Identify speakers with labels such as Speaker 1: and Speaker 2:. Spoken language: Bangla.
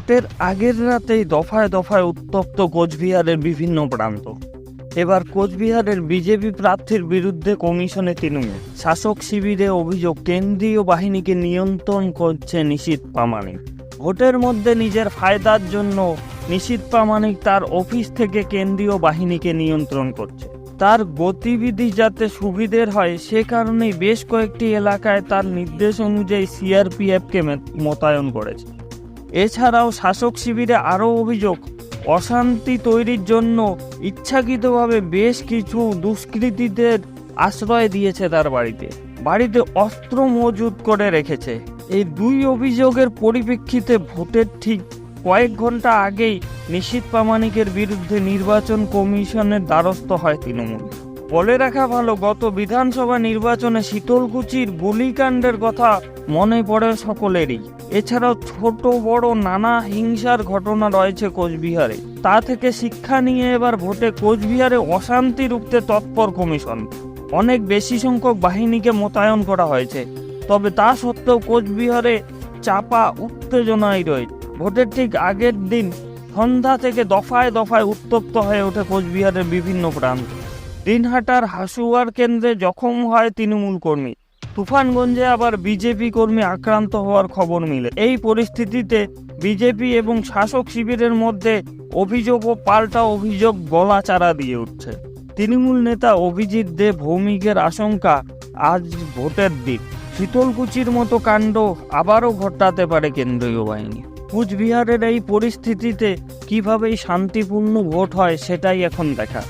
Speaker 1: ভোটের আগের রাতেই দফায় দফায় উত্তপ্ত কোচবিহারের বিভিন্ন প্রান্ত। এবার কোচবিহারের বিজেপি প্রার্থীর বিরুদ্ধে কমিশনে তৃণমূল। শাসক শিবিরে অভিযোগ, কেন্দ্রীয় বাহিনীকে নিয়ন্ত্রণ করছে নিশীত প্রামাণিক। ভোটের মধ্যে নিজের ফায়দার জন্য নিশীত প্রামাণিক তার অফিস থেকে কেন্দ্রীয় বাহিনীকে নিয়ন্ত্রণ করছে। তার গতিবিধি যাতে সুবিধের হয়, সে কারণেই বেশ কয়েকটি এলাকায় তার নির্দেশ অনুযায়ী সিআরপিএফকে মোতায়েন করেছে। এছাড়াও শাসক শিবিরে আরও অভিযোগ, অশান্তি তৈরির জন্য ইচ্ছাকৃতভাবে বেশ কিছু দুষ্কৃতীদের আশ্রয় দিয়েছে তার বাড়িতে। বাড়িতে অস্ত্র মজুত করে রেখেছে। এই দুই অভিযোগের পরিপ্রেক্ষিতে ভোটের ঠিক কয়েক ঘণ্টা আগেই নিশীত প্রামাণিকের বিরুদ্ধে নির্বাচন কমিশনের দ্বারস্থ হয় তৃণমূল। বলে রাখা ভালো, গত বিধানসভা নির্বাচনে শীতলকুচির গুলিকাণ্ডের কথা মনে পড়ে সকলেরই। এছাড়াও ছোট, বড় নানা হিংসার ঘটনা রয়েছে কোচবিহারে। তা থেকে শিক্ষা নিয়ে এবার ভোটে কোচবিহারে অশান্তি রুখতে তৎপর কমিশন। অনেক বেশি সংখ্যক বাহিনীকে মোতায়েন করা হয়েছে। তবে তা সত্ত্বেও কোচবিহারে চাপা উত্তেজনাই রয়েছে ভোটের ঠিক আগের দিন সন্ধ্যা থেকে দফায় দফায় উত্তপ্ত হয়ে ওঠে কোচবিহারের বিভিন্ন প্রান্ত। দিনহাটার হাসুয়ার কেন্দ্রে জখম হয় তৃণমূল কর্মী। তুফানগঞ্জে আবার বিজেপি কর্মী আক্রান্ত হওয়ার খবর মিলে। এই পরিস্থিতিতে বিজেপি এবং শাসক শিবিরের মধ্যে অভিযোগ ও পাল্টা অভিযোগ গলা চারা দিয়ে উঠছে। তৃণমূল নেতা অভিজিৎ দে ভৌমিকের আশঙ্কা, আজ ভোটের দিন। শীতলকুচির মতো কাণ্ড আবারও ঘটাতে পারে কেন্দ্রীয় বাহিনী। কুচবিহারের এই পরিস্থিতিতে কীভাবে শান্তিপূর্ণ ভোট হয় সেটাই এখন দেখা।